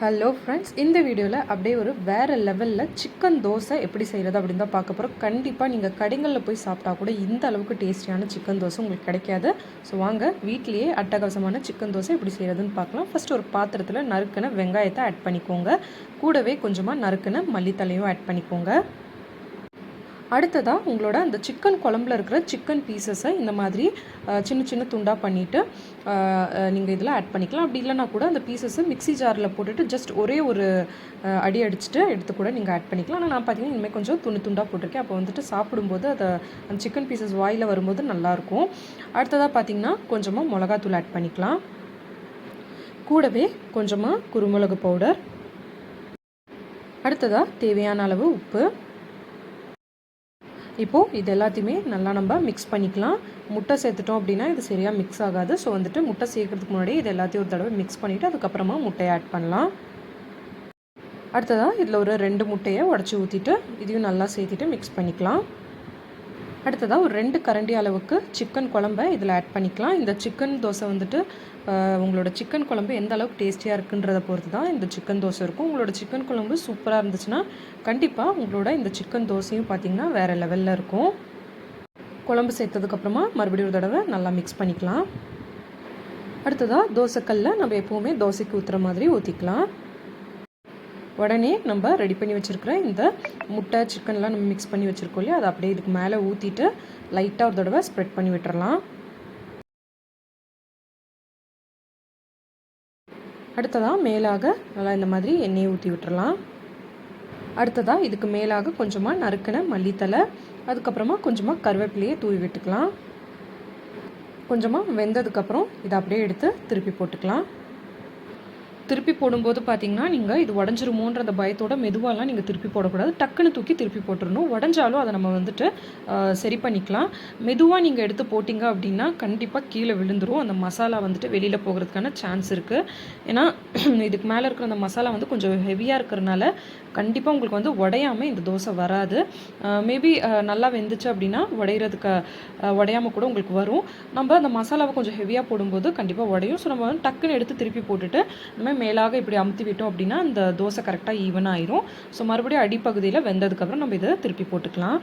Hello friends இந்த வீடியோவில் அப்படியே ஒரு வேறு லெவலில் சிக்கன் தோசை எப்படி செய்கிறது அப்படின்னு தான் பார்க்க போகிறோம் கண்டிப்பாக நீங்கள் கடைகளில் போய் சாப்பிட்டா கூட இந்த அளவுக்கு டேஸ்டியான சிக்கன் தோசை உங்களுக்கு கிடைக்காது. ஸோ வாங்க வீட்லேயே அட்டகாசமான சிக்கன் தோசை எப்படி செய்கிறதுன்னு பார்க்கலாம். ஃபஸ்ட்டு ஒரு பாத்திரத்தில் நறுக்கின வெங்காயத்தை ஆட் பண்ணிக்கோங்க. கூடவே கொஞ்சமாக நறுக்கின மல்லித்தலையும் ஆட் பண்ணிக்கோங்க. அடுத்ததாக உங்களோட அந்த சிக்கன் குழம்புல இருக்கிற சிக்கன் பீசஸை இந்த மாதிரி சின்ன சின்ன துண்டாக பண்ணிவிட்டு நீங்கள் இதில் ஆட் பண்ணிக்கலாம். அப்படி இல்லைனா கூட அந்த பீசஸை மிக்சி ஜாரில் போட்டுட்டு ஜஸ்ட் ஒரே ஒரு அடி அடிச்சுட்டு எடுத்து கூட நீங்கள் ஆட் பண்ணிக்கலாம். ஆனால் நான் பார்த்தீங்கன்னா இனிமேல் கொஞ்சம் துணி துண்டாக போட்டிருக்கேன். அப்போ வந்துட்டு சாப்பிடும்போது அதை அந்த சிக்கன் பீசஸ் வாயில் வரும்போது நல்லாயிருக்கும். அடுத்ததாக பார்த்தீங்கன்னா கொஞ்சமாக மிளகாத்தூள் ஆட் பண்ணிக்கலாம். கூடவே கொஞ்சமாக குருமிளகு பவுடர் அடுத்ததாக தேவையான அளவு உப்பு. இப்போது இது எல்லாத்தையுமே நல்லா நம்ம மிக்ஸ் பண்ணிக்கலாம். முட்டை சேர்த்துட்டோம் அப்படின்னா இது சரியாக மிக்ஸ் ஆகாது. ஸோ வந்துட்டு முட்டை சேர்க்கறதுக்கு முன்னாடி இது எல்லாத்தையும் ஒரு தடவை மிக்ஸ் பண்ணிவிட்டு அதுக்கப்புறமா முட்டையை ஆட் பண்ணலாம். அடுத்ததாக இதில் ஒரு ரெண்டு முட்டையை உடச்சி ஊற்றிட்டு இதையும் நல்லா சேர்த்துட்டு மிக்ஸ் பண்ணிக்கலாம். அடுத்ததாக ஒரு ரெண்டு கரண்டி அளவுக்கு சிக்கன் குழம்ப இதில் ஆட் பண்ணிக்கலாம். இந்த சிக்கன் தோசை வந்துட்டு உங்களோட சிக்கன் குழம்பு எந்த அளவுக்கு டேஸ்டியாக இருக்குன்றதை பொறுத்து தான் இந்த சிக்கன் தோசை இருக்கும். உங்களோட சிக்கன் குழம்பு சூப்பராக இருந்துச்சுன்னா கண்டிப்பாக உங்களோட இந்த சிக்கன் தோசையும் பார்த்திங்கன்னா வேறு லெவலில் இருக்கும். குழம்பு சேர்த்ததுக்கப்புறமா மறுபடியும் ஒரு தடவை நல்லா மிக்ஸ் பண்ணிக்கலாம். அடுத்ததாக தோசைக்கல்லில் நம்ம எப்போவுமே தோசைக்கு ஊற்றுற மாதிரி ஊற்றிக்கலாம் உடனே நம்ம ரெடி பண்ணி வச்சுருக்கிற இந்த முட்டை சிக்கன்லாம் நம்ம மிக்ஸ் பண்ணி வச்சுருக்கோம் இல்லையா? அதை அப்படியே இதுக்கு மேலே ஊற்றிட்டு லைட்டாக ஒரு தடவை ஸ்ப்ரெட் பண்ணி விட்டுறலாம். அடுத்ததாக மேலாக நல்லா இந்த மாதிரி எண்ணெயை ஊற்றி விட்டுறலாம். அடுத்ததாக இதுக்கு மேலாக கொஞ்சமாக நறுக்கின மல்லித்தலை அதுக்கப்புறமா கொஞ்சமாக கருவேப்பிலையே தூவி விட்டுக்கலாம். கொஞ்சமாக வெந்ததுக்கப்புறம் இதை அப்படியே எடுத்து திருப்பி போட்டுக்கலாம். திருப்பி போடும்போது பார்த்தீங்கன்னா நீங்கள் இது உடஞ்சிருமோன்ற அந்த பயத்தோட மெதுவாலாம் நீங்கள் திருப்பி போடக்கூடாது. டக்குன்னு தூக்கி திருப்பி போட்டுடணும் உடஞ்சாலும் அதை நம்ம வந்துட்டு சரி பண்ணிக்கலாம். மெதுவாக நீங்கள் எடுத்து போட்டிங்க அப்படின்னா கண்டிப்பாக கீழே விழுந்துரும். அந்த மசாலா வந்துட்டு வெளியில் போகிறதுக்கான சான்ஸ் இருக்குது ஏன்னா இதுக்கு மேலே இருக்கிற அந்த மசாலா வந்து கொஞ்சம் ஹெவியாக இருக்கிறனால கண்டிப்பாக உங்களுக்கு வந்து உடையாமல் இந்த தோசை வராது. மேபி நல்லா வெந்துச்சு அப்படின்னா உடையிறதுக்கு உடையாமல் உடையாம கூட உங்களுக்கு வரும். நம்ம அந்த மசாலாவை கொஞ்சம் ஹெவியாக போடும்போது கண்டிப்பாக உடையும். ஸோ நம்ம வந்து டக்குன்னு எடுத்து திருப்பி போட்டுட்டு நம்ம மேலாக இப்படி அமுத்தி விட்டோம் அப்படின்னா அந்த தோசை கரெக்டாக ஈவன் ஆயிரும். ஸோ மறுபடியும் அடிப்பகுதியில் வெந்ததுக்கப்புறம் நம்ம இதை திருப்பி போட்டுக்கலாம்.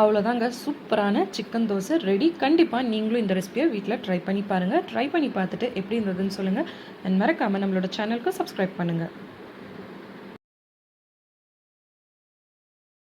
அவ்வளோதாங்க. சூப்பரான சிக்கன் தோசை ரெடி கண்டிப்பாக நீங்களும் இந்த ரெசிபியை வீட்டில் ட்ரை பண்ணி பாருங்கள் ட்ரை பண்ணி பார்த்துட்டு எப்படி இருந்ததுன்னு சொல்லுங்கள் அண்ட் மறக்காமல் நம்மளோட சேனலுக்கு சப்ஸ்கிரைப் பண்ணுங்கள்